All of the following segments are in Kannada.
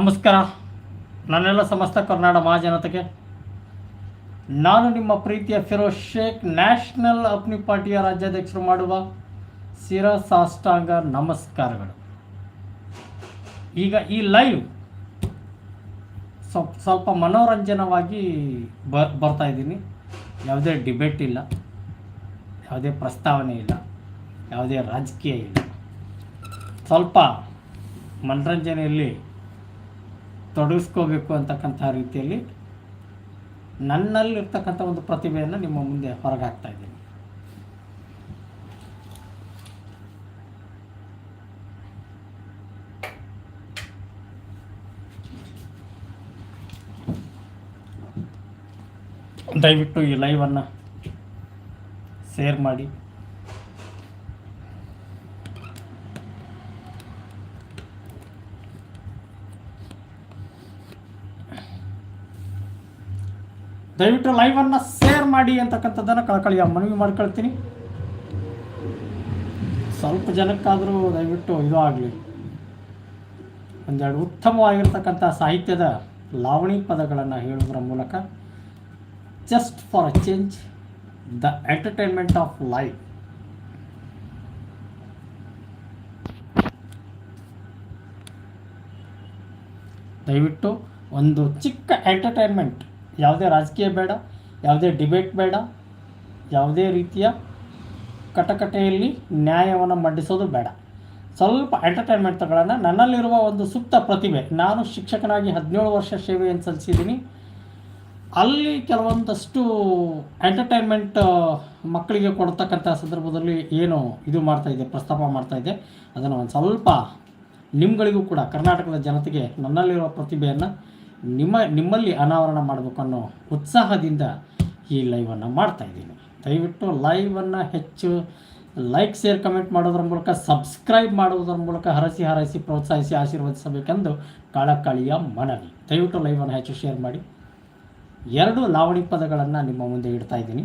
ನಮಸ್ಕಾರ. ನನ್ನೆಲ್ಲ ಸಮಸ್ತ ಕರ್ನಾಟಕ ಮಹಾಜನತೆಗೆ. ನಾನು ನಿಮ್ಮ ಪ್ರೀತಿಯ ಫಿರೋಜ್ ಶೇಖ್, ನ್ಯಾಷನಲ್ ಅಪ್ನಿ ಪಾರ್ಟಿಯ ರಾಜ್ಯಾಧ್ಯಕ್ಷರು ಮಾಡುವ ಶಿರ ಸಾಷ್ಟಾಂಗ ನಮಸ್ಕಾರಗಳು. ಈಗ ಈ ಲೈವ್ ಸ್ವಲ್ಪ ಸ್ವಲ್ಪ ಮನೋರಂಜನವಾಗಿ ಬ, ಬರ್ತಾ ಇದ್ದೀನಿ. ಯಾವುದೇ ಡಿಬೇಟ್ ಇಲ್ಲ. ಯಾವುದೇ ಪ್ರಸ್ತಾವನೆ ಇಲ್ಲ. ಯಾವುದೇ ರಾಜಕೀಯ ಇಲ್ಲ. ಸ್ವಲ್ಪ ಮನರಂಜನೆಯಲ್ಲಿ ತೊಡಗಿಸ್ಕೋಬೇಕು ಅಂತಕ್ಕಂಥ ರೀತಿಯಲ್ಲಿ ನನ್ನಲ್ಲಿರ್ತಕ್ಕಂಥ ಒಂದು ಪ್ರತಿಭೆಯನ್ನು ನಿಮ್ಮ ಮುಂದೆ ಹೊರಗೆ ಹಾಕ್ತಾ ಇದ್ದೀನಿ. ದಯವಿಟ್ಟು ಈ ಲೈವನ್ನು ಶೇರ್ ಮಾಡಿ. ದಯವಿಟ್ಟು ಲೈವನ್ನು ಶೇರ್ ಮಾಡಿ ಅಂತಕ್ಕಂಥದ್ದನ್ನು ಕಳ್ಕೊಳ್ಳಿ. ಮನವಿ ಮಾಡ್ಕೊಳ್ತೀನಿ. ಸ್ವಲ್ಪ ಜನಕ್ಕಾದರೂ ದಯವಿಟ್ಟು ಇದು ಆಗಲಿ. ಒಂದೆರಡು ಉತ್ತಮವಾಗಿರ್ತಕ್ಕಂಥ ಸಾಹಿತ್ಯದ ಲಾವಣಿ ಪದಗಳನ್ನು ಹೇಳುವುದರ ಮೂಲಕ just for a change the entertainment of life ದಯವಿಟ್ಟು ಒಂದು ಚಿಕ್ಕ ಎಂಟರ್ಟೈನ್ಮೆಂಟ್ ಯಾವುದೇ ರಾಜಕೀಯ ಬೇಡ, ಯಾವುದೇ ಡಿಬೇಟ್ ಬೇಡ, ಯಾವುದೇ ರೀತಿಯ ಕಟಕಟೆಯಲ್ಲಿ ನ್ಯಾಯವನ್ನು ಮಂಡಿಸೋದು ಬೇಡ. ಸ್ವಲ್ಪ ಎಂಟರ್ಟೈನ್ಮೆಂಟ್ಗಳನ್ನು ನನ್ನಲ್ಲಿರುವ ಒಂದು ಸೂಕ್ತ ಪ್ರತಿಭೆ, ನಾನು ಶಿಕ್ಷಕನಾಗಿ ಹದಿನೇಳು ವರ್ಷ ಸೇವೆಯನ್ನು ಸಲ್ಲಿಸಿದ್ದೀನಿ. ಅಲ್ಲಿ ಕೆಲವೊಂದಷ್ಟು ಎಂಟರ್ಟೈನ್ಮೆಂಟ್ ಮಕ್ಕಳಿಗೆ ಕೊಡ್ತಕ್ಕಂಥ ಸಂದರ್ಭದಲ್ಲಿ ಏನು ಇದು ಮಾಡ್ತಾಯಿದೆ ಪ್ರಸ್ತಾಪ ಇದೆ. ಅದನ್ನು ಒಂದು ಸ್ವಲ್ಪ ನಿಮ್ಗಳಿಗೂ ಕೂಡ, ಕರ್ನಾಟಕದ ಜನತೆಗೆ ನನ್ನಲ್ಲಿರುವ ಪ್ರತಿಭೆಯನ್ನು ನಿಮ್ಮ, ನಿಮ್ಮಲ್ಲಿ ಅನಾವರಣ ಮಾಡಬೇಕು ಅನ್ನೋ ಉತ್ಸಾಹದಿಂದ ಈ ಲೈವನ್ನು ಮಾಡ್ತಾಯಿದ್ದೀನಿ ದಯವಿಟ್ಟು ಲೈವನ್ನು ಹೆಚ್ಚು ಲೈಕ್ ಶೇರ್ ಕಮೆಂಟ್ ಮಾಡೋದ್ರ ಮೂಲಕ ಸಬ್ಸ್ಕ್ರೈಬ್ ಮಾಡುವುದರ ಮೂಲಕ ಹರಸಿ ಹರಸಿ ಪ್ರೋತ್ಸಾಹಿಸಿ ಆಶೀರ್ವದಿಸಬೇಕೆಂದು ಕಾಳಕಾಳಿಯ ಮನವಿ. ದಯವಿಟ್ಟು ಲೈವನ್ನು ಹೆಚ್ಚು ಶೇರ್ ಮಾಡಿ. ಎರಡು ಲಾವಣಿ ಪದಗಳನ್ನು ನಿಮ್ಮ ಮುಂದೆ ಇಡ್ತಾ ಇದ್ದೀನಿ.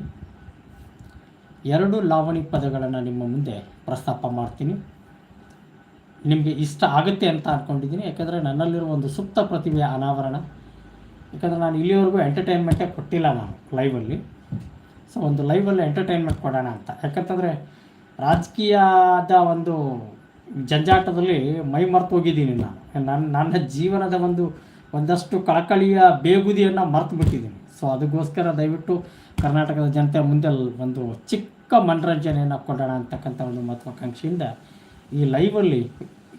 ಎರಡು ಲಾವಣಿ ಪದಗಳನ್ನು ನಿಮ್ಮ ಮುಂದೆ ಪ್ರಸ್ತಾಪ ಮಾಡ್ತೀನಿ. ನಿಮಗೆ ಇಷ್ಟ ಆಗುತ್ತೆ ಅಂತ ಅಂದ್ಕೊಂಡಿದ್ದೀನಿ ಯಾಕಂದರೆ ನನ್ನಲ್ಲಿರುವ ಒಂದು ಸುಪ್ತ ಪ್ರತಿಭೆಯ ಅನಾವರಣ. ಯಾಕಂದರೆ ನಾನು ಇಲ್ಲಿವರೆಗೂ ಎಂಟರ್ಟೈನ್ಮೆಂಟೇ ಕೊಟ್ಟಿಲ್ಲ ನಾನು ಲೈವಲ್ಲಿ ಸೊ ಒಂದು ಲೈವಲ್ಲಿ ಎಂಟರ್ಟೈನ್ಮೆಂಟ್ ಕೊಡೋಣ ಅಂತ. ಯಾಕಂತಂದರೆ ರಾಜಕೀಯದ ಒಂದು ಜಂಜಾಟದಲ್ಲಿ ಮೈ ಮರೆತು ಹೋಗಿದ್ದೀನಿ ನಾನು. ನನ್ನ ನನ್ನ ಜೀವನದ ಒಂದು, ಒಂದಷ್ಟು ಕಳಕಳಿಯ ಬೇಗುದಿಯನ್ನು ಮರೆತು ಬಿಟ್ಟಿದ್ದೀನಿ ಸೊ ಅದಕ್ಕೋಸ್ಕರ ದಯವಿಟ್ಟು ಕರ್ನಾಟಕದ ಜನತೆ ಮುಂದೆ ಒಂದು ಚಿಕ್ಕ ಮನರಂಜನೆಯನ್ನು ಕೊಡೋಣ ಅಂತಕ್ಕಂಥ ಒಂದು ಮಹತ್ವಾಕಾಂಕ್ಷೆಯಿಂದ ಈ ಲೈವಲ್ಲಿ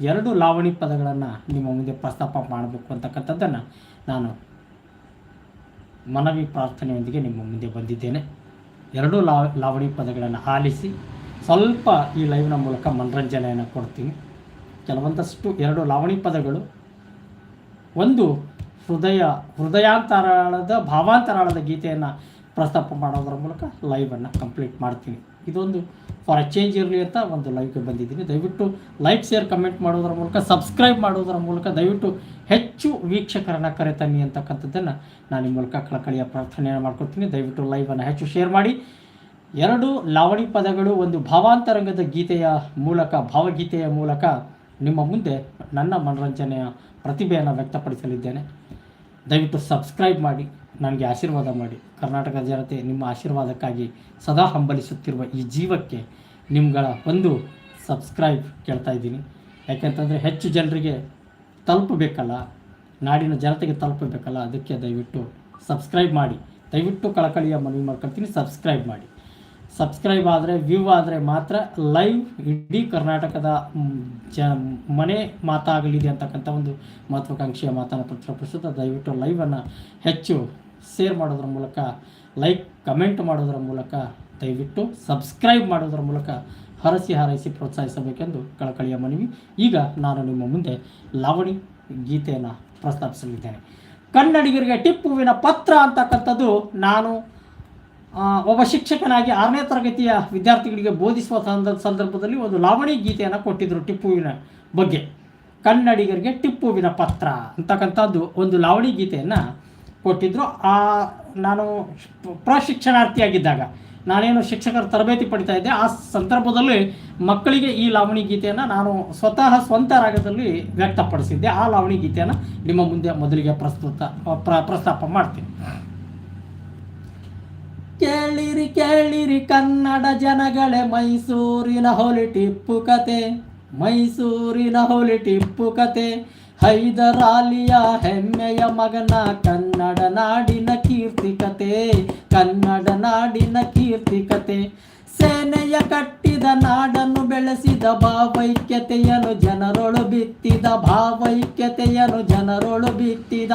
ಎರಡು ಲಾವಣಿ ಪದಗಳನ್ನು ನಿಮ್ಮ ಮುಂದೆ ಪ್ರಸ್ತಾಪ ಮಾಡಬೇಕು ಅಂತಕ್ಕಂಥದ್ದನ್ನು ನಾನು ಮನವಿ ಪ್ರಾರ್ಥನೆಯೊಂದಿಗೆ ನಿಮ್ಮ ಮುಂದೆ ಬಂದಿದ್ದೇನೆ. ಎರಡೂ ಲಾವಣಿ ಪದಗಳನ್ನು ಆಲಿಸಿ ಸ್ವಲ್ಪ ಈ ಲೈವ್ನ ಮೂಲಕ ಮನರಂಜನೆಯನ್ನು ಕೊಡ್ತೀನಿ. ಕೆಲವೊಂದಷ್ಟು ಎರಡು ಲಾವಣಿ ಪದಗಳು ಒಂದು ಹೃದಯ, ಹೃದಯಾಂತರಾಳದ, ಭಾವಾಂತರಾಳದ ಗೀತೆಯನ್ನು ಪ್ರಸ್ತಾಪ ಮಾಡೋದರ ಮೂಲಕ ಲೈವನ್ನು ಕಂಪ್ಲೀಟ್ ಮಾಡ್ತೀನಿ. ಇದೊಂದು ಫಾರ್ ಅ ಚೇಂಜ್ ಇರಲಿ ಅಂತ ಒಂದು ಲೈವ್ಗೆ ಬಂದಿದ್ದೀನಿ. ದಯವಿಟ್ಟು ಲೈಕ್ ಶೇರ್ ಕಮೆಂಟ್ ಮಾಡೋದರ ಮೂಲಕ ಸಬ್ಸ್ಕ್ರೈಬ್ ಮಾಡೋದರ ಮೂಲಕ ದಯವಿಟ್ಟು ಹೆಚ್ಚು ವೀಕ್ಷಕರನ್ನು ಕರೆತನ್ನಿ ಅಂತಕ್ಕಂಥದ್ದನ್ನು ನಾನು ಈ ಮೂಲಕ ಕಳಕಳಿಯ ಪ್ರಾರ್ಥನೆಯನ್ನು ಮಾಡ್ಕೊಳ್ತೀನಿ ದಯವಿಟ್ಟು ಲೈವನ್ನು ಹೆಚ್ಚು ಶೇರ್ ಮಾಡಿ. ಎರಡು ಲಾವಣಿ ಪದಗಳು, ಒಂದು ಭಾವಾಂತರಂಗದ ಗೀತೆಯ ಮೂಲಕ, ಭಾವಗೀತೆಯ ಮೂಲಕ ನಿಮ್ಮ ಮುಂದೆ ನನ್ನ ಮನರಂಜನೆಯ ಪ್ರತಿಭೆಯನ್ನು ವ್ಯಕ್ತಪಡಿಸಲಿದ್ದೇನೆ. ದಯವಿಟ್ಟು ಸಬ್ಸ್ಕ್ರೈಬ್ ಮಾಡಿ. ನನಗೆ ಆಶೀರ್ವಾದ ಮಾಡಿ. ಕರ್ನಾಟಕದ ಜನತೆ ನಿಮ್ಮ ಆಶೀರ್ವಾದಕ್ಕಾಗಿ ಸದಾ ಹಂಬಲಿಸುತ್ತಿರುವ ಈ ಜೀವಕ್ಕೆ ನಿಮ್ಗಳ ಒಂದು ಸಬ್ಸ್ಕ್ರೈಬ್ ಕೇಳ್ತಾ ಇದ್ದೀನಿ. ಯಾಕೆಂತಂದರೆ ಹೆಚ್ಚು ಜನರಿಗೆ ತಲುಪಬೇಕಲ್ಲ, ನಾಡಿನ ಜನತೆಗೆ ತಲುಪಬೇಕಲ್ಲ, ಅದಕ್ಕೆ ದಯವಿಟ್ಟು ಸಬ್ಸ್ಕ್ರೈಬ್ ಮಾಡಿ. ದಯವಿಟ್ಟು ಕಳಕಳಿಯ ಮನವಿ ಮಾಡ್ಕೊಳ್ತೀನಿ ಸಬ್ಸ್ಕ್ರೈಬ್ ಮಾಡಿ. ಸಬ್ಸ್ಕ್ರೈಬ್ ಆದರೆ ವ್ಯೂ ಆದರೆ ಮಾತ್ರ ಲೈವ್ ಇಡೀ ಕರ್ನಾಟಕದ ಜ, ಮನೆ ಮಾತಾಗಲಿದೆ ಅಂತಕ್ಕಂಥ ಒಂದು ಮಹತ್ವಾಕಾಂಕ್ಷೆಯ ಮಾತನ್ನು ಪ್ರತಿಪಾದಿಸುತ್ತಾ ದಯವಿಟ್ಟು ಲೈವನ್ನು ಹೆಚ್ಚು ಶೇರ್ ಮಾಡೋದ್ರ ಮೂಲಕ ಲೈಕ್ ಕಮೆಂಟ್ ಮಾಡೋದ್ರ ಮೂಲಕ, ದಯವಿಟ್ಟು ಸಬ್ಸ್ಕ್ರೈಬ್ ಮಾಡೋದ್ರ ಮೂಲಕ ಹರಸಿ ಹಾರೈಸಿ ಪ್ರೋತ್ಸಾಹಿಸಬೇಕೆಂದು ಕಳಕಳಿಯ ಮನವಿ. ಈಗ ನಾನು ನಿಮ್ಮ ಮುಂದೆ ಲಾವಣಿ ಗೀತೆಯನ್ನು ಪ್ರಸ್ತಾಪಿಸಲಿದ್ದೇನೆ. ಕನ್ನಡಿಗರಿಗೆ ಟಿಪ್ಪುವಿನ ಪತ್ರ ಅಂತಕ್ಕಂಥದ್ದು ನಾನು ಒಬ್ಬ ಶಿಕ್ಷಕನಾಗಿ ಆರನೇ ತರಗತಿಯ ವಿದ್ಯಾರ್ಥಿಗಳಿಗೆ ಬೋಧಿಸುವ ಸಂದ, ಸಂದರ್ಭದಲ್ಲಿ ಒಂದು ಲಾವಣಿ ಗೀತೆಯನ್ನು ಕೊಟ್ಟಿದ್ದರು ಟಿಪ್ಪುವಿನ ಬಗ್ಗೆ. ಕನ್ನಡಿಗರಿಗೆ ಟಿಪ್ಪುವಿನ ಪತ್ರ ಅಂತಕ್ಕಂಥದ್ದು ಒಂದು ಲಾವಣಿ ಗೀತೆಯನ್ನು ಕೊಟ್ಟಿದ್ದರು ಆ, ನಾನು ಪ್ರಶಿಕ್ಷಣಾರ್ಥಿಯಾಗಿದ್ದಾಗ, ನಾನೇನು ಶಿಕ್ಷಕರ ತರಬೇತಿ ಪಡಿತಾ ಇದ್ದೆ, ಆ ಸಂದರ್ಭದಲ್ಲಿ ಮಕ್ಕಳಿಗೆ ಈ ಲಾವಣಿ ಗೀತೆಯನ್ನು ನಾನು ಸ್ವತಃ ಸ್ವಂತ ರಾಗದಲ್ಲಿ ವ್ಯಕ್ತಪಡಿಸಿದ್ದೆ. ಆ ಲಾವಣಿ ಗೀತೆಯನ್ನು ನಿಮ್ಮ ಮುಂದೆ ಮೊದಲಿಗೆ ಪ್ರಸ್ತುತ ಪ್ರಸ್ತಾಪ ಮಾಡ್ತೀನಿ. ಕೇಳಿರಿ ಕೇಳಿರಿ ಕನ್ನಡ ಜನಗಳೇ, ಮೈಸೂರಿನ ಹೊಲಿಟಿಪ್ಪು ಕತೆ, ಮೈಸೂರಿನ ಹೊಲಿಟಿಪ್ಪು ಕತೆ. ಹೈದರಾಲಿಯ ಹೆಮ್ಮೆಯ ಮಗನ ಕನ್ನಡ ನಾಡಿನ ಕೀರ್ತಿ ಕತೆ ಕನ್ನಡ ನಾಡಿನ ಕೀರ್ತಿ ಕತೆ ಸೇನೆಯ ಕಟ್ಟಿದ ನಾಡನ್ನು ಬೆಳೆಸಿದ ಭಾವೈಕ್ಯತೆಯನ್ನು ಜನರೊಳು ಬಿತ್ತಿದ, ಭಾವೈಕ್ಯತೆಯನ್ನು ಜನರೊಳು ಬಿತ್ತಿದ.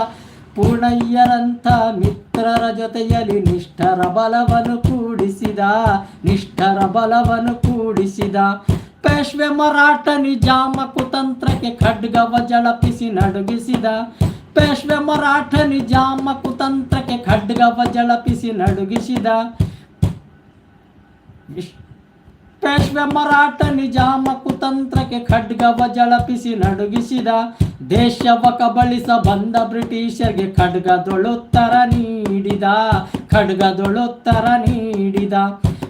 ಪೂರ್ಣಯ್ಯರಂಥ ಮಿತ್ರರ ಜೊತೆಯಲ್ಲಿ ನಿಷ್ಠರ ಬಲವನ್ನು ಕೂಡಿಸಿದ, ನಿಷ್ಠರ ಬಲವನ್ನು ಕೂಡಿಸಿದ. ಪೇಶ್ವೆ ಮರಾಠ ನಿಜಾಮ ಕುತಂತ್ರಕ್ಕೆ ಖಡ್ಗವ ಜಳಪಿಸಿ ನಡುಗಿಸಿದ. ಪೇಶ್ವೆ ಮರಾಠ ನಿಜಾಮ ಕುತಂತ್ರಕ್ಕೆ ಖಡ್ಗವ ಜಳಪಿಸಿ ನಡುಗಿಸಿದ. ಪೇಶ್ವೆ ಮರಾಠ ನಿಜಾಮ ಕುತಂತ್ರಕ್ಕೆ ಖಡ್ಗವ ಜಳಪಿಸಿ ನಡುಗಿಸಿದ. ದೇಶವ ಕಬಳಿಸ ಬಂದ ಬ್ರಿಟಿಷರಿಗೆ ಖಡ್ಗದೊಳುತ್ತರ ನೀಡಿದ. ಖಡ್ಗದೊಳುತ್ತರ ನೀಡಿದ.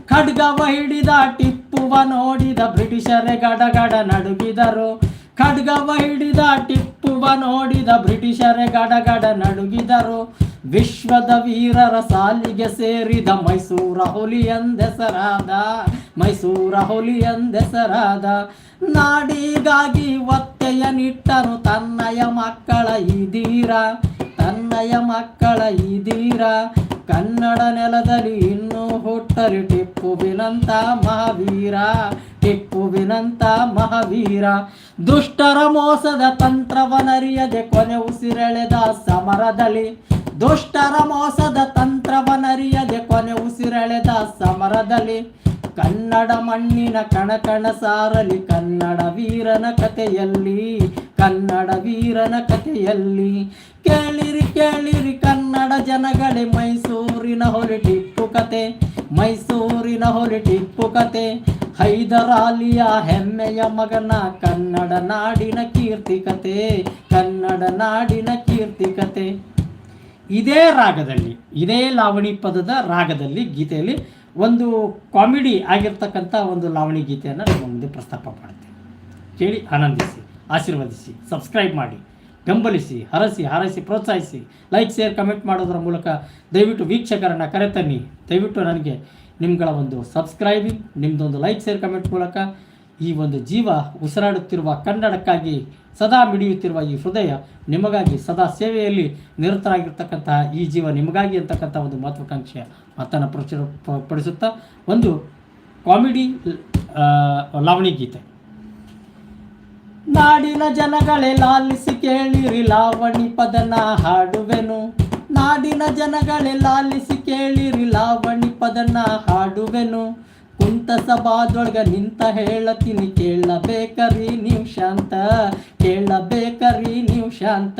ಖಡ್ಗವ ಹಿಡಿದ ಟಿಪ್ಪುವ ನೋಡಿದ ಬ್ರಿಟಿಷರೇ ಗಡಗಡ ನಡುಗಿದರು. ಖಡ್ಗವ ಹಿಡಿದ ಟಿಪ್ಪುವ ನೋಡಿದ ಬ್ರಿಟಿಷರೇ ಗಡಗಡ ನಡುಗಿದರು. ವಿಶ್ವದ ವೀರರ ಸಾಲಿಗೆ ಸೇರಿದ ಮೈಸೂರ ಹುಲಿ ಎಂದೆಸರಾದ, ಮೈಸೂರ ಹುಲಿ ಎಂದೆಸರಾದ. ನಾಡಿಗಾಗಿ ಒತ್ತೆಯ ನಿಟ್ಟನು ತನ್ನಯ ಮಕ್ಕಳ ಇದೀರ ತನ್ನಯ ಮಕ್ಕಳ ಇದೀರ ಕನ್ನಡ ನೆಲದಲ್ಲಿ ಇನ್ನೂ ಹುಟ್ಟರಿ ಟಿಪ್ಪುವಿನಂತ ಮಹಾವೀರ. ಟಿಪ್ಪುವಿನಂತ ಮಹಾವೀರ. ದುಷ್ಟರ ಮೋಸದ ತಂತ್ರವನರಿಯದೆ ಕೊನೆ ಉಸಿರೆಳೆದ ಸಮರದಲ್ಲಿ. ದುಷ್ಟರ ಮೋಸದ ತಂತ್ರವನರಿಯದೆ ಕೊನೆ ಉಸಿರೆಳೆದ ಸಮರದಲ್ಲಿ. ಕನ್ನಡ ಮಣ್ಣಿನ ಕಣಕಣ ಸಾರಲಿ ಕನ್ನಡ ವೀರನ ಕಥೆಯಲ್ಲಿ. ಕನ್ನಡ ವೀರನ ಕಥೆಯಲ್ಲಿ. ಕೇಳಿರಿ ಕೇಳಿರಿ ಕನ್ನಡ ಜನಗಳೇ, ಮೈಸೂರಿನ ಹೊರಟಿಪ್ಪು ಕತೆ, ಮೈಸೂರಿನ ಹೊರಟಿಪ್ಪು ಕತೆ. ಹೈದರಾಲಿಯ ಹೆಮ್ಮೆಯ ಮಗನ ಕನ್ನಡ ನಾಡಿನ ಕೀರ್ತಿ ಕತೆ, ಕನ್ನಡ ನಾಡಿನ ಕೀರ್ತಿ ಕತೆ. ಇದೇ ರಾಗದಲ್ಲಿ, ಇದೇ ಲಾವಣಿ ಪದದ ರಾಗದಲ್ಲಿ ಗೀತೆಯಲ್ಲಿ ಒಂದು ಕಾಮಿಡಿ ಆಗಿರ್ತಕ್ಕಂಥ ಒಂದು ಲಾವಣಿ ಗೀತೆಯನ್ನು ನಿಮ್ಮ ಮುಂದೆ ಪ್ರಸ್ತಾಪ ಮಾಡ್ತೇನೆ. ಕೇಳಿ, ಆನಂದಿಸಿ. ಆಶೀರ್ವದಿಸಿ ಸಬ್ಸ್ಕ್ರೈಬ್ ಮಾಡಿ, ಬೆಂಬಲಿಸಿ, ಹರಸಿ, ಹಾರೈಸಿ, ಪ್ರೋತ್ಸಾಹಿಸಿ ಲೈಕ್ ಶೇರ್ ಕಮೆಂಟ್ ಮಾಡೋದರ ಮೂಲಕ ದಯವಿಟ್ಟು ವೀಕ್ಷಕರನ್ನು ಕರೆತನ್ನಿ. ದಯವಿಟ್ಟು ನನಗೆ ನಿಮ್ಗಳ ಒಂದು ಸಬ್ಸ್ಕ್ರೈಬಿಂಗ್ ನಿಮ್ಮದೊಂದು ಲೈಕ್ ಶೇರ್ ಕಮೆಂಟ್ ಮೂಲಕ ಈ ಒಂದು ಜೀವ ಉಸಿರಾಡುತ್ತಿರುವ ಕನ್ನಡಕ್ಕಾಗಿ ಸದಾ ಮಿಡಿಯುತ್ತಿರುವ ಈ ಹೃದಯ ನಿಮಗಾಗಿ ಸದಾ ಸೇವೆಯಲ್ಲಿ ನಿರತರಾಗಿರ್ತಕ್ಕಂತಹ ಈ ಜೀವ ನಿಮಗಾಗಿ ಅಂತಕ್ಕಂಥ ಒಂದು ಮಹತ್ವಾಕಾಂಕ್ಷೆಯ ಮಾತನ್ನು ಪ್ರಚುರ ಪಡಿಸುತ್ತಾ ಒಂದು ಕಾಮಿಡಿ ಲಾವಣಿ ಗೀತೆ. ನಾಡಿನ ಜನಗಳೇ ಲಾಲಿಸಿ ಕೇಳಿರಿ ಲಾವಣಿ ಪದನ ಹಾಡುವೆನು. ನಾಡಿನ ಜನಗಳೇ ಲಾಲಿಸಿ ಕೇಳಿರಿ ಲಾವಣಿ ಪದನ ಹಾಡುವೆನು. ಕುಂತ ಸಭಾದೊಳಗ ನಿಂತ ಹೇಳತೀನಿ, ಕೇಳಬೇಕರಿ ನೀವು ಶಾಂತ, ಕೇಳಬೇಕರಿ ನೀವು ಶಾಂತ.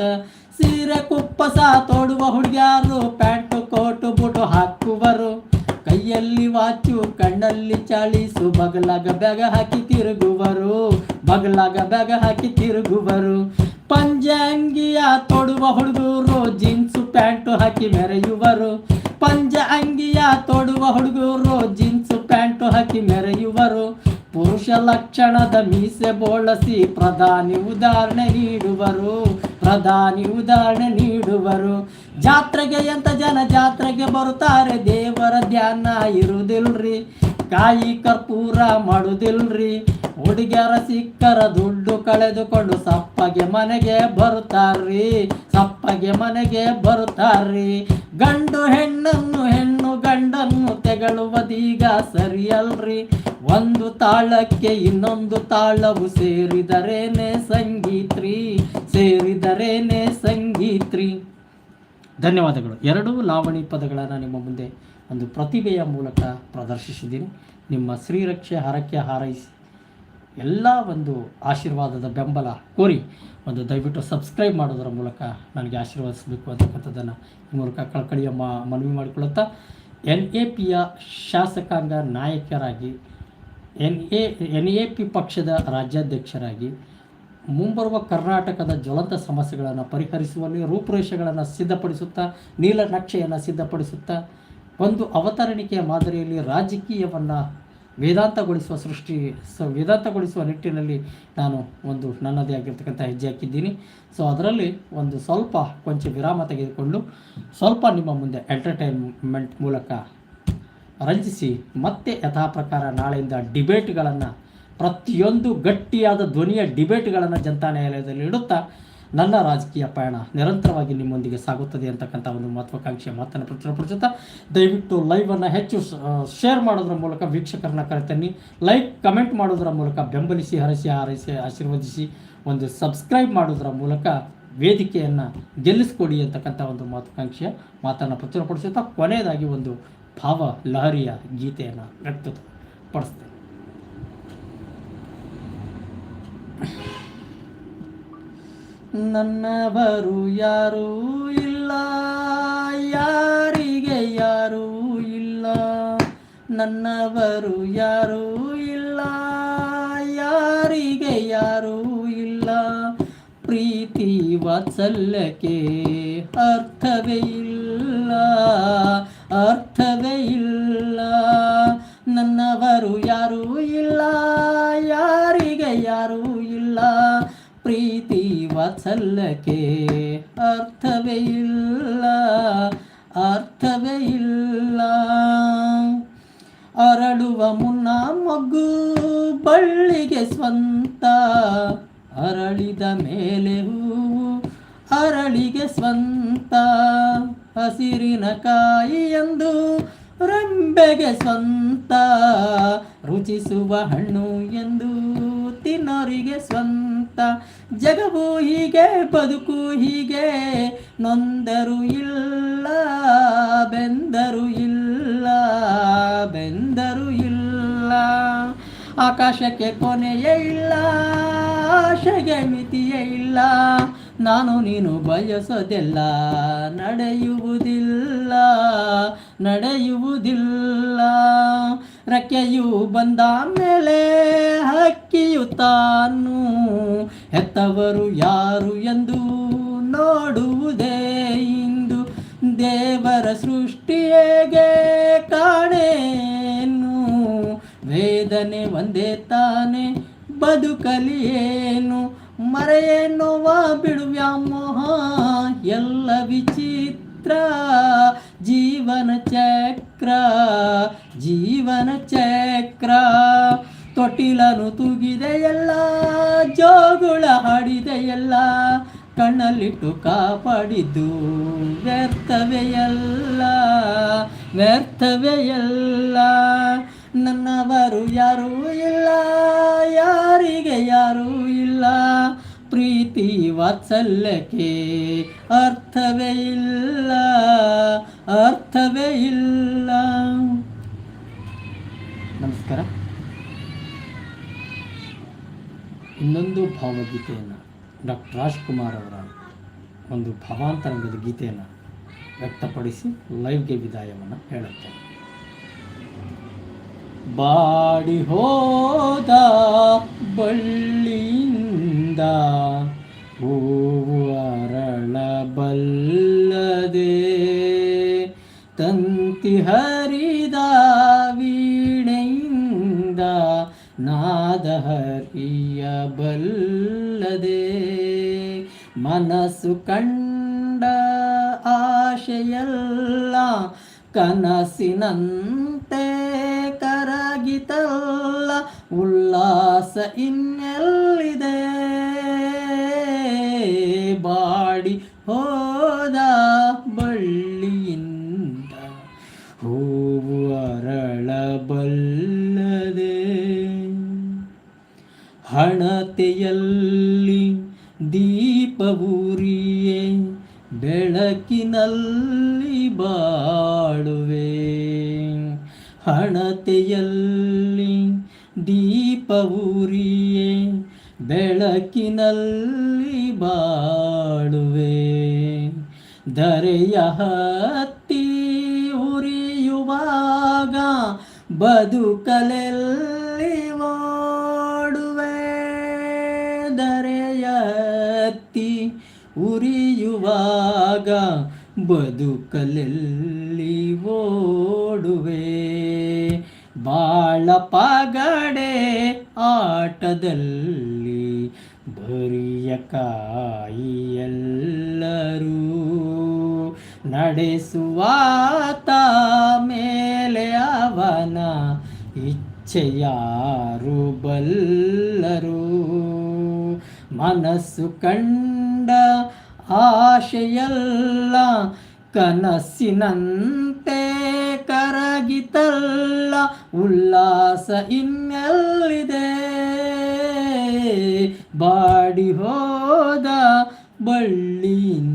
ಸೀರೆ ಕುಪ್ಪಸ ತೋಡುವ ಹುಡುಗ್ಯಾರು, ಪ್ಯಾಂಟು, ಕೋಟು, ಬುಟು ಹಾಕುವರು. ಕೈಯಲ್ಲಿ ವಾಚು, ಕಣ್ಣಲ್ಲಿ ಚಾಳಿಸು, ಬಗಲಾಗ ಬ್ಯಾಗ ಹಾಕಿ ತಿರುಗುವರು, ಬಗಲಾಗ ಬ್ಯಾಗ ಹಾಕಿ ತಿರುಗುವರು. ಪಂಜಾಂಗಿಯ ತೊಡುವ ಹುಡುಗರು, ಜೀನ್ಸು, ಪ್ಯಾಂಟು ಹಾಕಿ ಮೆರೆಯುವರು. ಪಂಜ ಅಂಗಿಯ ತೊಡುವ ಹುಡುಗರು, ಜೀನ್ಸು, ಪ್ಯಾಂಟು ಹಾಕಿ ಮೆರೆಯುವರು. ಪುರುಷ ಲಕ್ಷಣದ ಮೀಸೆ ಬೋಳಸಿ ಪ್ರಧಾನಿ ಉದಾಹರಣೆ ನೀಡುವರು, ಪ್ರಧಾನಿ ಉದಾಹರಣೆ ನೀಡುವರು. ಜಾತ್ರೆಗೆ ಎಂತ ಜನ ಜಾತ್ರೆಗೆ ಬರುತ್ತಾರೆ? ದೇವರ ಧ್ಯಾನ ಇರುವುದಿಲ್ರಿ ಕಾಯಿ ಕರ್ಪೂರ ಮಾಡುದಿಲ್ರಿ. ಹುಡುಗಿಯರ ಸಿಕ್ಕರ ದುಡ್ಡು ಕಳೆದುಕೊಂಡು ಸಪ್ಪಗೆ ಮನೆಗೆ ಬರುತ್ತಾರ್ರಿ. ಸಪ್ಪಗೆ ಮನೆಗೆ ಬರುತ್ತಾರ್ರಿ. ಗಂಡು ಹೆಣ್ಣನ್ನು ಹೆಣ್ಣು ಗಂಡನ್ನು ತೆಗಳುವುದೀಗ ಸರಿಯಲ್ರಿ. ಒಂದು ತಾಳಕ್ಕೆ ಇನ್ನೊಂದು ತಾಳವು ಸೇರಿದರೇನೆ ಸಂಗೀತ್ರಿ. ಸೇರಿದರೇನೆ ಸಂಗೀತ್ರಿ. ಧನ್ಯವಾದಗಳು. ಎರಡೂ ಲಾವಣಿ ಪದಗಳನ್ನು ನಿಮ್ಮ ಮುಂದೆ ಒಂದು ಪ್ರತಿಭೆಯ ಮೂಲಕ ಪ್ರದರ್ಶಿಸಿದ್ದೀನಿ. ನಿಮ್ಮ ಶ್ರೀರಕ್ಷೆ ಹರಕೆ ಹಾರೈಸಿ ಎಲ್ಲ ಒಂದು ಆಶೀರ್ವಾದದ ಬೆಂಬಲ ಕೋರಿ ಒಂದು ದಯವಿಟ್ಟು ಸಬ್ಸ್ಕ್ರೈಬ್ ಮಾಡೋದರ ಮೂಲಕ ನನಗೆ ಆಶೀರ್ವದಿಸಬೇಕು ಅಂತಕ್ಕಂಥದ್ದನ್ನು ಈ ಮೂಲಕ ಕಳ್ಕಳಿಯ ಮಾ, ಮನವಿ ಮಾಡಿಕೊಳ್ಳುತ್ತಾ, ಎನ್ ಎ ಪಿಯ ಶಾಸಕಾಂಗ ನಾಯಕರಾಗಿ, N A N A P ಪಕ್ಷದ ರಾಜ್ಯಾಧ್ಯಕ್ಷರಾಗಿ ಮುಂಬರುವ ಕರ್ನಾಟಕದ ಜ್ವಲಂತ ಸಮಸ್ಯೆಗಳನ್ನು ಪರಿಹರಿಸುವಲ್ಲಿ ರೂಪುರೇಷೆಗಳನ್ನು ಸಿದ್ಧಪಡಿಸುತ್ತಾ ನೀಲನಕ್ಷೆಯನ್ನು ಸಿದ್ಧಪಡಿಸುತ್ತಾ, ಒಂದು ಅವತರಣಿಕೆಯ ಮಾದರಿಯಲ್ಲಿ ರಾಜಕೀಯವನ್ನು ವೇದಾಂತಗೊಳಿಸುವ ಸೃಷ್ಟಿ, ಸ, ವೇದಾಂತಗೊಳಿಸುವ ನಿಟ್ಟಿನಲ್ಲಿ ನಾನು ಒಂದು ನನ್ನದೇ ಆಗಿರ್ತಕ್ಕಂಥ ಹೆಜ್ಜೆ ಹಾಕಿದ್ದೀನಿ. ಸೊ ಅದರಲ್ಲಿ ಒಂದು ಸ್ವಲ್ಪ ಕೊಂಚ ವಿರಾಮ ತೆಗೆದುಕೊಂಡು ಸ್ವಲ್ಪ ನಿಮ್ಮ ಮುಂದೆ ಎಂಟರ್ಟೈನ್ಮೆಂಟ್ ಮೂಲಕ ರಂಜಿಸಿ ಮತ್ತೆ ಯಥಾ ಪ್ರಕಾರ ನಾಳೆಯಿಂದ ಡಿಬೇಟ್ಗಳನ್ನು ಪ್ರತಿಯೊಂದು ಗಟ್ಟಿಯಾದ ಧ್ವನಿಯ ಡಿಬೇಟ್ಗಳನ್ನು ಜನತಾ ನ್ಯಾಯಾಲಯದಲ್ಲಿ ಇಡುತ್ತಾ ನನ್ನ ರಾಜಕೀಯ ಪಯಣ ನಿರಂತರವಾಗಿ ನಿಮ್ಮೊಂದಿಗೆ ಸಾಗುತ್ತದೆ ಅಂತಕ್ಕಂಥ ಒಂದು ಮಹತ್ವಾಕಾಂಕ್ಷೆಯ ಮಾತನ್ನು ಪ್ರಚುರಪಡಿಸುತ್ತಾ ದಯವಿಟ್ಟು ಲೈವನ್ನು ಹೆಚ್ಚು ಶೇರ್ ಮಾಡೋದ್ರ ಮೂಲಕ ವೀಕ್ಷಕರನ್ನ ಕರೆತನ್ನಿ. ಲೈಕ್, ಕಮೆಂಟ್ ಮಾಡೋದ್ರ ಮೂಲಕ ಬೆಂಬಲಿಸಿ, ಹರಸಿ, ಹಾರೈಸಿ, ಆಶೀರ್ವದಿಸಿ, ಒಂದು ಸಬ್ಸ್ಕ್ರೈಬ್ ಮಾಡೋದ್ರ ಮೂಲಕ ವೇದಿಕೆಯನ್ನು ಗೆಲ್ಲಿಸ್ಕೊಡಿ ಅಂತಕ್ಕಂಥ ಒಂದು ಮಹತ್ವಾಕಾಂಕ್ಷೆಯ ಮಾತನ್ನು ಪ್ರಚುರಪಡಿಸುತ್ತಾ ಕೊನೆಯದಾಗಿ ಒಂದು ಭಾವ ಲಹರಿಯ ಗೀತೆಯನ್ನು ವ್ಯಕ್ತಪಡಿಸ್ತೇನೆ. ನನ್ನವರು ಯಾರೂ ಇಲ್ಲ, ಯಾರಿಗೆ ಯಾರೂ ಇಲ್ಲ. ನನ್ನವರು ಯಾರೂ ಇಲ್ಲ, ಯಾರಿಗೆ ಯಾರೂ ಇಲ್ಲ. ಪ್ರೀತಿ ವಾತ್ಸಲ್ಯಕ್ಕೆ ಅರ್ಥವೇ ಇಲ್ಲ ಅರ್ಥವೇ ಇಲ್ಲ. ನನ್ನವರು ಯಾರೂ ಇಲ್ಲ, ಯಾರಿಗೆ ಯಾರೂ ಇಲ್ಲ. ಪ್ರೀತಿ ವಾತ್ಸಲ್ಯಕ್ಕೆ ಅರ್ಥವೇ ಇಲ್ಲ ಅರ್ಥವೇ ಇಲ್ಲ. ಅರಳುವ ಮುನ್ನ ಮಗು ಬಳ್ಳಿಗೆ ಸ್ವಂತ, ಅರಳಿದ ಮೇಲೆ ಹೂವು ಅರಳಿಗೆ ಸ್ವಂತ. ಹಸಿರಿನ ಕಾಯಿ ಎಂದು ರೆಂಬೆಗೆ ಸ್ವಂತ, ರುಚಿಸುವ ಹಣ್ಣು ಎಂದು ತಿನ್ನೋರಿಗೆ ಸ್ವಂತ. ಜಗವು ಹೀಗೆ ಬದುಕು ಹೀಗೆ ನೊಂದರು ಇಲ್ಲ, ಬೆಂದರು ಇಲ್ಲ ಬೆಂದರು ಇಲ್ಲ. ಆಕಾಶಕ್ಕೆ ಕೊನೆಯೇ ಇಲ್ಲ, ಆಶೆಗೆ ಮಿತಿಯೇ ಇಲ್ಲ. ನಾನು ನೀನು ಬಯಸೋದೆಲ್ಲ ನಡೆಯುವುದಿಲ್ಲ ನಡೆಯುವುದಿಲ್ಲ. ರೆಕ್ಕೆಯು ಬಂದ ಮೇಲೆ ಹಕ್ಕಿಯು ತಾನು ಹೆತ್ತವರು ಯಾರು ಎಂದು ನೋಡುವುದೇ ಇಂದು ದೇವರ ಸೃಷ್ಟಿಯೇಗೆ ಕಾಣೇನು? ವೇದನೆ ಒಂದೇ ತಾನೆ, ಬದುಕಲಿ ಏನು? ಮರೆಯೇನೋವ ಬಿಡುವ್ಯಾಮೋಹ ಎಲ್ಲ ವಿಚಿತ್ರ ಜೀವನ ಚಕ್ರ ಜೀವನ ಚಕ್ರ. ತೊಟ್ಟಿಲನು ತೂಗಿದೆಯಲ್ಲ ಜೋಗುಳ ಹಾಡಿದೆಯಲ್ಲ ಕಣ್ಣಲ್ಲಿಟ್ಟು ಕಾಪಾಡಿದ್ದು ವ್ಯರ್ಥವೆಯಲ್ಲ ವ್ಯರ್ಥವೆಯಲ್ಲ ನನ್ನವರು ಯಾರೂ ಇಲ್ಲ, ಯಾರಿಗೆ ಯಾರೂ ಇಲ್ಲ. ಪ್ರೀತಿ ವಾತ್ಸಲ್ಯಕ್ಕೆ ಅರ್ಥವೇ ಇಲ್ಲ. ಅರ್ಥವೇ ಇಲ್ಲ. ನಮಸ್ಕಾರ. ಇನ್ನೊಂದು ಭಾವಗೀತೆಯನ್ನು ಡಾಕ್ಟರ್ ರಾಜ್ಕುಮಾರ್ ಅವರ ಒಂದು ಭಾವಾಂತರಂಗದ ಗೀತೆಯನ್ನು ವ್ಯಕ್ತಪಡಿಸಿ ಲೈವ್ಗೆ ವಿದಾಯವನ್ನು ಹೇಳುತ್ತೇನೆ. ಬಾಡಿ ಹೋದ ಬಳ್ಳಿಯಿಂದ ಹೂವು ಅರಳಬಲ್ಲದೆ ಹರಿದ ವೀಣೆಯಿಂದ ನಾದ ಹರಿಯಬಲ್ಲದೆ. ಮನಸ್ಸು ಕಂಡ ಆಶೆಯಲ್ಲ ಕನಸಿನಂತೆ ಕರಗಿತಲ್ಲ ಉಲ್ಲಾಸ ಇನ್ನೆಲ್ಲಿದೆ? ಬಾಡಿ ಅರಳಬಲ್ಲದೆ ಹಣತೆಯಲ್ಲಿ ದೀಪವೂರಿಯೇ ಬೆಳಕಿನಲ್ಲಿ ಬಾಳುವೆ. ಹಣತೆಯಲ್ಲಿ ದೀಪವೂರಿಯೇ ಬೆಳಕಿನಲ್ಲಿ ಬಾಳುವೆ. ಧರೆಯ ಹತ್ತಿ ಉರಿಯುವಾಗ ಬದುಕಲೆಲ್ಲಿ ಓಡುವೆ ದರೆಯತ್ತಿ ಉರಿಯುವಾಗ ಬದುಕಲೆಲ್ಲಿ ಓಡುವೆ. ಬಾಳ ಪಗಡೆ ಆಟದಲ್ಲಿ ಬರಿಯ ಕಾಯಿಯೆಲ್ಲರೂ ನಡೆಸುವಾತ ಮೇಲೆ ಅವನ ಇಚ್ಛೆಯಾರು ಬಲ್ಲರು. ಮನಸ್ಸು ಕಂಡ ಆಶೆಯಲ್ಲ, ಕನಸಿನಂತೆ ಕರಗಿತಲ್ಲ, ಉಲ್ಲಾಸ ಇನ್ನೆಲ್ಲಿದೆ. ಬಾಡಿ ಹೋದ ಬಳ್ಳಿಯಿಂದ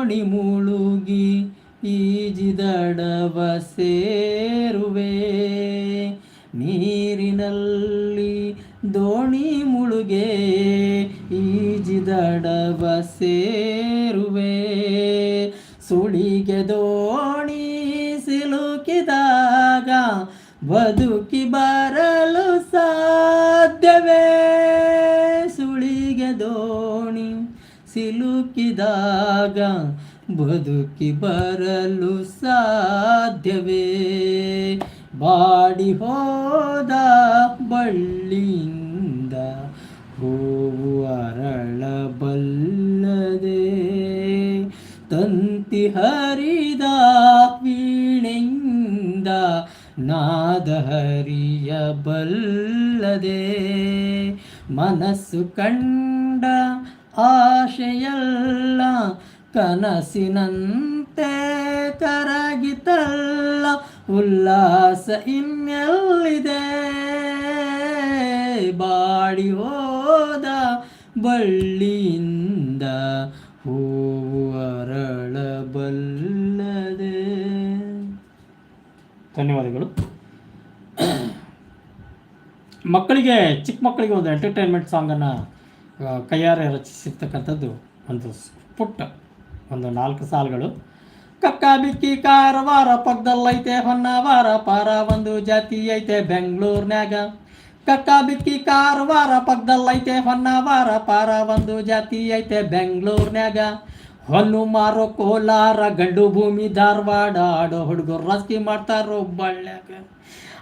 ತೋಣಿ ಮುಳುಗಿ ಈಜಿದಡವ ಸೇರುವೆ. ನೀರಿನಲ್ಲಿ ದೋಣಿ ಮುಳುಗೆ ಈಜಿದಡವ ಸೇರುವೆ. ಸುಳಿಗೆ ದೋಣಿ ಸಿಲುಕಿದಾಗ ಬದುಕಿ ಬರಲು ಸಾಧ್ಯವೇ? ಸಿಲುಕಿದಾಗ ಬದುಕಿ ಬರಲು ಸಾಧ್ಯವೇ? ಬಾಡಿ ಹೋದ ಬಳ್ಳಿಯಿಂದ ಹೂವು ಅರಳಬಲ್ಲದೆ, ತಂತಿ ಹರಿದ ವೀಣೆಯಿಂದ ನಾದ ಹರಿಯಬಲ್ಲದೆ, ಮನಸ್ಸು ಕಂಡ ಆಶೆಯಲ್ಲ, ಕನಸಿನಂತೆ ಕರಗಿತಲ್ಲ, ಉಲ್ಲಾಸ ಇನ್ನೆಲ್ಲಿದೆ ಬಾಡಿ ಹೋದ ಬಳ್ಳಿಯಿಂದ ಹೂವು ಅರಳಬಲ್ಲದೆ. ಧನ್ಯವಾದಗಳು. ಮಕ್ಕಳಿಗೆ, ಚಿಕ್ಕ ಮಕ್ಕಳಿಗೆ ಒಂದು ಎಂಟರ್ಟೈನ್ಮೆಂಟ್ ಸಾಂಗನ್ನು ಕೈಯಾರೆ ರಚಿಸಿರ್ತಕ್ಕಂಥದ್ದು ಒಂದು ಪುಟ್ಟ ಒಂದು ನಾಲ್ಕು ಸಾಲುಗಳು. ಕಕ್ಕ ಬಿಕ್ಕಿ ಕಾರವಾರ ಪಕ್ಕದಲ್ಲೈತೆ ಹೊನ್ನಾವಾರ ಪಾರ ಒಂದು ಜಾತಿ ಐತೆ ಬೆಂಗಳೂರಿನಾಗ ಕಕ್ಕ ಬಿಕ್ಕಿ ಕಾರವಾರ ಪಕ್ಕದಲ್ಲೈತೆ ಹೊನ್ನಾವಾರ ಪಾರ ಒಂದು ಜಾತಿ ಐತೆ ಬೆಂಗಳೂರಿನಾಗ ಹೊನ್ನು ಮಾರೋ ಕೋಲಾರ, ಗಂಡು ಭೂಮಿ ಧಾರವಾಡ, ಆಡೋ ಹುಡುಗರು ರಸ್ತಿ ಮಾಡ್ತಾರೋ ಬಳ್ಳ್ಯಾಗ.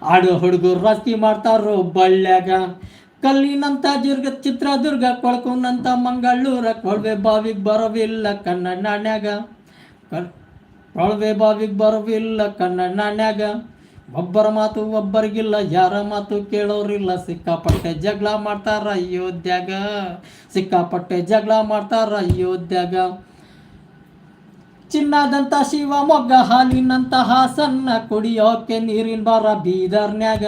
ಆಡೋ ಹುಡುಗರು ರಸ್ತಿ ಮಾಡ್ತಾರೋ ಬಳ್ಳ್ಯಾಗ. ಕಲ್ಲಿನಂತ ದುರ್ಗ, ಚಿತ್ರದುರ್ಗ, ಕೊಳ್ಕೊಂಡಂತ ಮಂಗಳೂರ, ಕೊಳ್ವೆ ಬಾವಿಗೆ ಬರೋವಿಲ್ಲ ಕನ್ನಡ ನಾಣ್ಯಾಗ ಕೊಳವೆ ಬಾವಿಗೆ ಬರೋವಿಲ್ಲ ಕನ್ನಡ ನಾಣ್ಯಾಗ ಒಬ್ಬರ ಮಾತು ಒಬ್ಬರಿಗಿಲ್ಲ, ಯಾರ ಮಾತು ಕೇಳೋರಿಲ್ಲ. ಸಿಕ್ಕಾಪಟ್ಟೆ ಜಗಳ ಮಾಡ್ತಾರ ಅಯೋಧ್ಯಾಗ. ಸಿಕ್ಕಾಪಟ್ಟೆ ಜಗಳ ಮಾಡ್ತಾರ ಅಯೋಧ್ಯಾಗ. ಚಿನ್ನದಂತ ಶಿವಮೊಗ್ಗ ಹಾಲಿನಂತ ಹಾಸನ್ನ ಕುಡಿಯೋಕೆ ನೀರಿನ ಬಾರ ಬೀದರ್ನ್ಯಾಗ.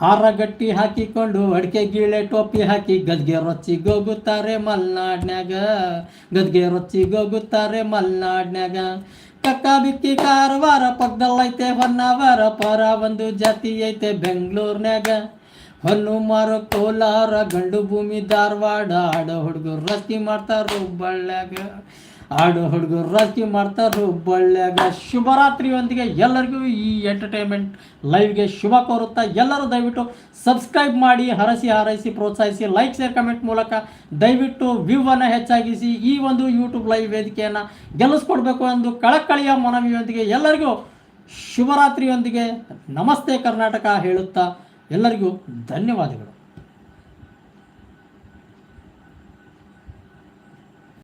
ಆರಗಟ್ಟಿ ಹಾಕಿಕೊಂಡು, ಅಡಿಕೆ ಗೀಳೆ ಟೋಪಿ ಹಾಕಿ, ಗದ್ಗೆ ರೊಚ್ಚಿಗೋಗುತ್ತಾರೆ ಮಲ್ನಾಡ್ನ್ಯಾಗ. ಗದ್ಗೆ ರೊಚ್ಚಿಗೋಗುತ್ತಾರೆ ಮಲ್ನಾಡ್ನ್ಯಾಗ. ಕಕ್ಕ ಬಿಕ್ಕಿ ಕಾರವಾರ ಪಕ್ಕದಲ್ಲೈತೆ ಹೊನ್ನಾವರ ಪರ ಒಂದು ಜಾತಿ ಐತೆ ಬೆಂಗಳೂರಿನ್ಯಾಗ. ಹೊನ್ನು ಮಾರೋ ಕೋಲಾರ, ಗಂಡು ಭೂಮಿ ಧಾರವಾಡ, ಆಡೋ ಹುಡುಗರು ರಸ್ತಿ ಮಾಡ್ತಾರೆ ಬಳ್ಳ್ಯಾಗ ಆಡೋ ಹುಡುಗರು ರಾಜಕೀಯ ಮಾಡ್ತಾರೆ ಹುಬ್ಬಳ್ಳಿಯಾಗ ಶುಭರಾತ್ರಿಯೊಂದಿಗೆ ಎಲ್ಲರಿಗೂ ಈ ಎಂಟರ್ಟೈನ್ಮೆಂಟ್ ಲೈವ್ಗೆ ಶುಭ ಕೋರುತ್ತಾ ಎಲ್ಲರೂ ದಯವಿಟ್ಟು ಸಬ್ಸ್ಕ್ರೈಬ್ ಮಾಡಿ, ಹರಸಿ ಹಾರೈಸಿ, ಪ್ರೋತ್ಸಾಹಿಸಿ ಲೈಕ್ ಶೇರ್ ಕಮೆಂಟ್ ಮೂಲಕ ದಯವಿಟ್ಟು ವ್ಯೂವನ್ನು ಹೆಚ್ಚಾಗಿಸಿ ಈ ಒಂದು ಯೂಟ್ಯೂಬ್ ಲೈವ್ ವೇದಿಕೆಯನ್ನು ಗೆಲ್ಲಿಸ್ಕೊಡ್ಬೇಕು ಎಂದು ಕಳಕಳಿಯ ಮನವಿಯೊಂದಿಗೆ ಎಲ್ಲರಿಗೂ ಶುಭರಾತ್ರಿಯೊಂದಿಗೆ ನಮಸ್ತೆ ಕರ್ನಾಟಕ ಹೇಳುತ್ತಾ ಎಲ್ಲರಿಗೂ ಧನ್ಯವಾದಗಳು.